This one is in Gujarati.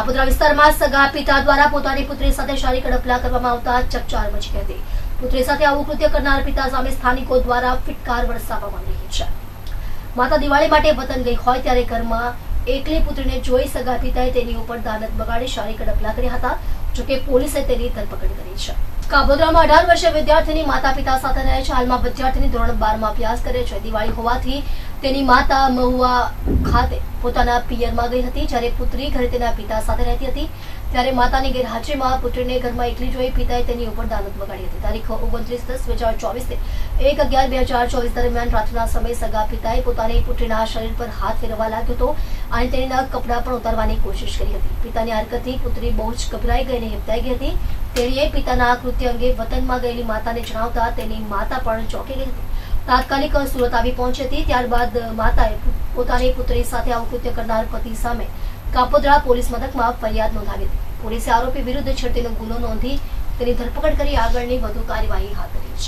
કાપોદ્રા વિસ્તારમાં સગા પિતા દ્વારા પોતાની પુત્રી સાથે શારીરિક અડપલા કરવામાં આવતા ચકચાર મચી હતી. પુત્રી સાથે આવું કૃત્ય કરનાર પિતા સામે સ્થાનિકો દ્વારા ફિટકાર વરસાવવામાં રહી છે. માતા દિવાળી માટે વતન ગઈ હોય ત્યારે ઘરમાં એકલી પુત્રીને જોઈ સગા પિતાએ તેની ઉપર દાનત બગાડી શારીરિક અડપલા કર્યા હતા જોકે પોલીસે તેની ધરપકડ કરી છે. કાબોદ્રામાં અઢાર વર્ષે વિદ્યાર્થીની માતા પિતા સાથે રહે છે. હાલમાં વિદ્યાર્થીની ધોરણ બારમાં અભ્યાસ કરે છે. દિવાળી હોવાથી તેની માતા મહુવા ખાતે પોતાના પિયરમાં ગઈ હતી જ્યારે પુત્રી ઘરે તેના પિતા સાથે રહેતી હતી. ત્યારે માતાની ગેરહાજરીમાં પુત્રીને ઘરમાં એકલી જોઈ પિતાએ તેની ઉપર દાનત બગાડી હતી. તારીખ ઓગણત્રીસ દસ બે હજાર ચોવીસે એક અગિયાર બે હજાર ચોવીસ દરમિયાન રાત્રિના સમયે સગા પિતાએ પોતાની પુત્રીના શરીર પર હાથ ફેરવવા લાગ્યો હતો અને તેના કપડાં પણ ઉતારવાની કોશિશ કરી હતી. પિતાની હરકતથી પુત્રી બહુ જ ગભરાઈ ગઈ અને હિપતાઈ ગઈ હતી. તેણીએ પિતાના આ કૃત્ય અંગે વતનમાં ગયેલી માતાને જણાવતા તેની માતા પણ ચોંકી ગઈ હતી. તાત્કાલિક સુરત આવી પહોંચી હતી. ત્યારબાદ માતાએ પોતાની પુત્રી સાથે આવું કૃત્ય કરનાર પતિ સામે કાપોદ્રા પોલીસ મથકમાં ફરિયાદ નોંધાવી પોલીસે આરોપી વિરુદ્ધ છેડતીનો ગુનો નોંધી તેની ધરપકડ કરી આગળની વધુ કાર્યવાહી હાથ ધરી